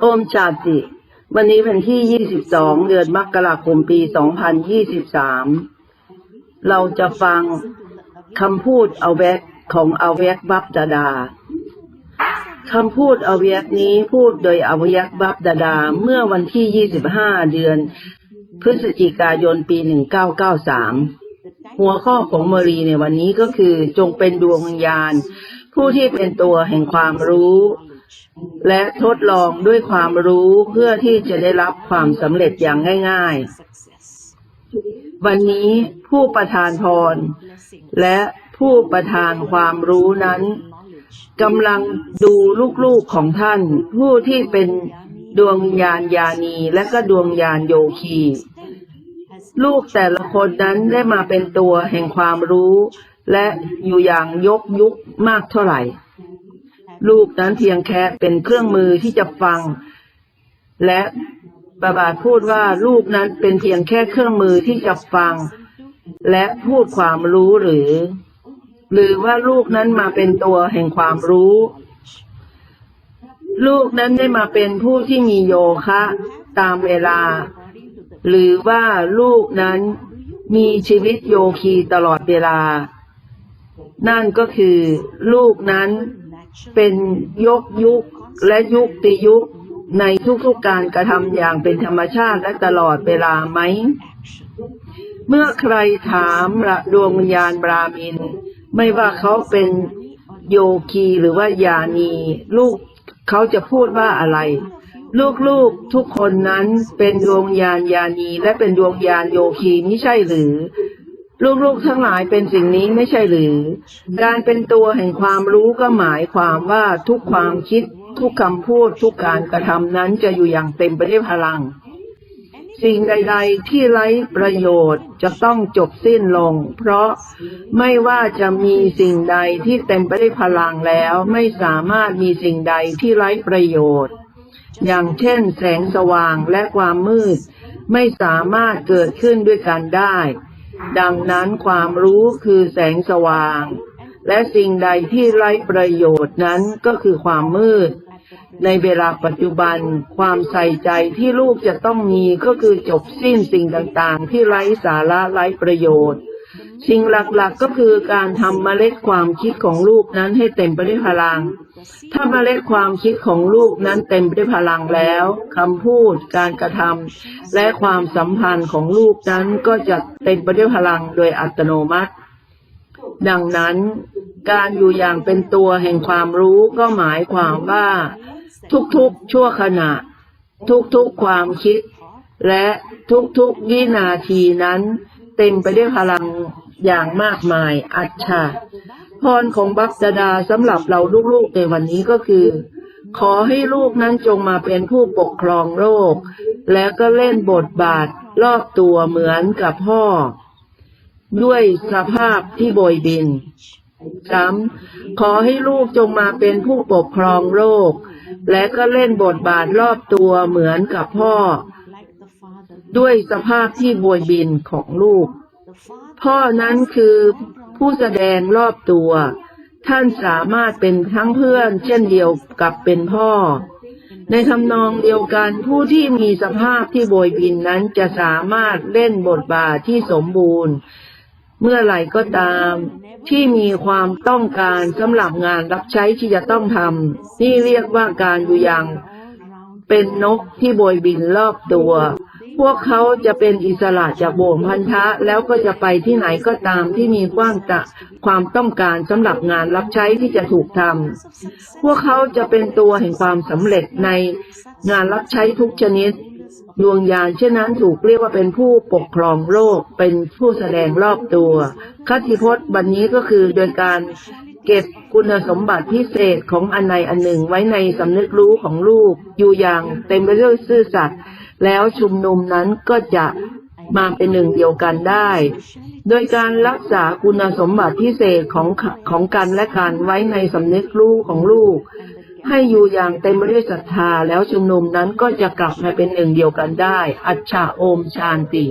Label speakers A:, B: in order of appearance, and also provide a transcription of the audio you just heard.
A: โอมชาติ วันนี้เป็นที่ 22 เดือนมกราคมปี 2023 เราจะฟังคำพูดเอาแวกของเอาแวกบับดาดาคำพูดเอาแวกนี้พูดโดยเอาแวกบับดาดา เมื่อวันที่ 25 เดือน พฤศจิกายนปี 1993 หัวข้อของเมรีในวันนี้ก็คือจงเป็นดวงวิญญาณ ผู้ที่เป็นตัวแห่งความรู้ และทดลองด้วยความรู้เพื่อที่จะได้รับความสำเร็จอย่างง่าย ๆ วันนี้ผู้ประทานพร และผู้ประทานความรู้นั้นกำลังดูลูกๆของท่าน ผู้ที่เป็นดวงวิญญาณญาณีและก็ดวงญาณโยคี ลูกแต่ละคนนั้นได้มาเป็นตัวแห่งความรู้ และอยู่อย่างยกยุคมากเท่าไหร่ ลูกนั้นเพียงแค่เป็นเครื่องมือที่จะฟัง และบาบาพูดว่าลูกนั้นเป็นเพียงแค่เครื่องมือที่จะฟัง และพูดความรู้หรือ หรือว่าลูกนั้นมาเป็นตัวแห่งความรู้ ลูกนั้นได้มาเป็นผู้ที่มีโยคะ ตามเวลา หรือว่าลูกนั้นมีชีวิตโยคีตลอดเวลา นั่นก็คือลูกนั้นเป็นยกยุคและยุคติยุคในทุกๆการกระทำอย่างเป็นธรรมชาติและตลอดเวลาไหม เมื่อใครถามละดวงวิญญาณบรามิน ไม่ว่าเขาเป็นโยคีหรือว่าญาณีลูกเขาจะพูดว่าอะไร ลูกๆทุกคนนั้นเป็นดวงญาณญาณีและเป็นดวงญาณโยคีไม่ใช่หรือ ลูกๆทั้งหลายเป็นสิ่งนี้ไม่ใช่หรือ การเป็นตัวแห่งความรู้ก็หมายความว่าทุกความคิด ทุกคำพูดทุกการกระทำนั้นจะอยู่อย่างเต็มไปด้วยพลัง สิ่งใด ๆ ที่ไร้ประโยชน์จะต้องจบสิ้นลง เพราะไม่ว่าจะมีสิ่งใดที่เต็มไปด้วยพลังแล้ว ไม่สามารถมีสิ่งใดที่ไร้ประโยชน์ อย่างเช่น แสงสว่างและความมืด ไม่สามารถเกิดขึ้นด้วยกันได้ ดังนั้นความรู้คือแสงสว่าง และสิ่งใดที่ไร้ประโยชน์นั้นก็คือความมืด ในเวลาปัจจุบัน ความใส่ใจที่ลูกจะต้องมีก็คือจบสิ้นสิ่งต่างๆ ที่ไร้สาระไร้ประโยชน์ สิ่งหลักๆก็คือการทำเมล็ดความคิดของลูกนั้นให้เต็มไปด้วยพลัง ถ้าเมล็ดความคิดของลูกนั้นเต็มไปด้วยพลังแล้วคำพูด การกระทำและความสัมพันธ์ของลูกนั้นก็จะเต็มไปด้วยพลังโดยอัตโนมัติ ดังนั้นการอยู่อย่างเป็นตัวแห่งความรู้ก็หมายความว่า ทุกๆชั่วขณะ ทุกๆความคิด และทุกๆวินาทีนั้น เต็มไปด้วยพลังอย่างมากมาย อัจฉาพรของบัพดาดาสำหรับเราลูกๆในวันนี้ก็คือ ขอให้ลูกนั้นจงมาเป็นผู้ปกครองโลก และก็เล่นบทบาทรอบตัวเหมือนกับพ่อ ด้วยสภาพที่โบยบินซ้ำขอให้ลูกจงมาเป็นผู้ปกครองโลก และก็เล่นบทบาทรอบตัวเหมือนกับพ่อ ด้วยสภาพที่บวยบินของลูก พ่อนั้นคือผู้แสดงรอบตัว ท่านสามารถเป็นทั้งเพื่อน เช่นเดียวกับเป็นพ่อ ในทำนองเดียวกันผู้ที่มีสภาพที่โบยบินนั้นจะสามารถเล่นบทบาทที่สมบูรณ์ เมื่อไหร่ก็ตาม ที่มีความต้องการสำหรับงานรับใช้ที่จะต้องทำนี่เรียกว่าการอยู่อย่างเป็นนกที่โบยบินรอบตัว พวกเขาจะเป็นอิสระจากโบมพันธะ แล้วก็จะไปที่ไหนก็ตามที่มีกว้างจะความต้องการสำหรับงานรับใช้ที่จะถูกทำพวกเขาจะเป็นตัวแห่งความสำเร็จในงานรับใช้ทุกชนิดดวงญาณเช่นนั้นถูกเรียกว่าเป็นผู้ปกครองโลกเป็นผู้แสดงรอบตัวคติพจน์บันนี้ก็คือโดยการเก็บคุณสมบัติพิเศษของอันใดอันหนึ่งไว้ในสำนึกรู้ของลูก อยู่อย่างเต็มไปด้วยซื่อสัตย์ แล้วชุมนุมนั้นก็จะมาเป็นหนึ่งเดียวกันได้ โดยการรักษาคุณสมบัติพิเศษของของกันและกันไว้ในสำนึกรู้ของลูก ให้อยู่อย่างเต็มไปด้วยศรัทธาแล้วชุมนุมนั้นก็จะกลับมาเป็นหนึ่งเดียวกันได้ อัจฉาโอมชานติ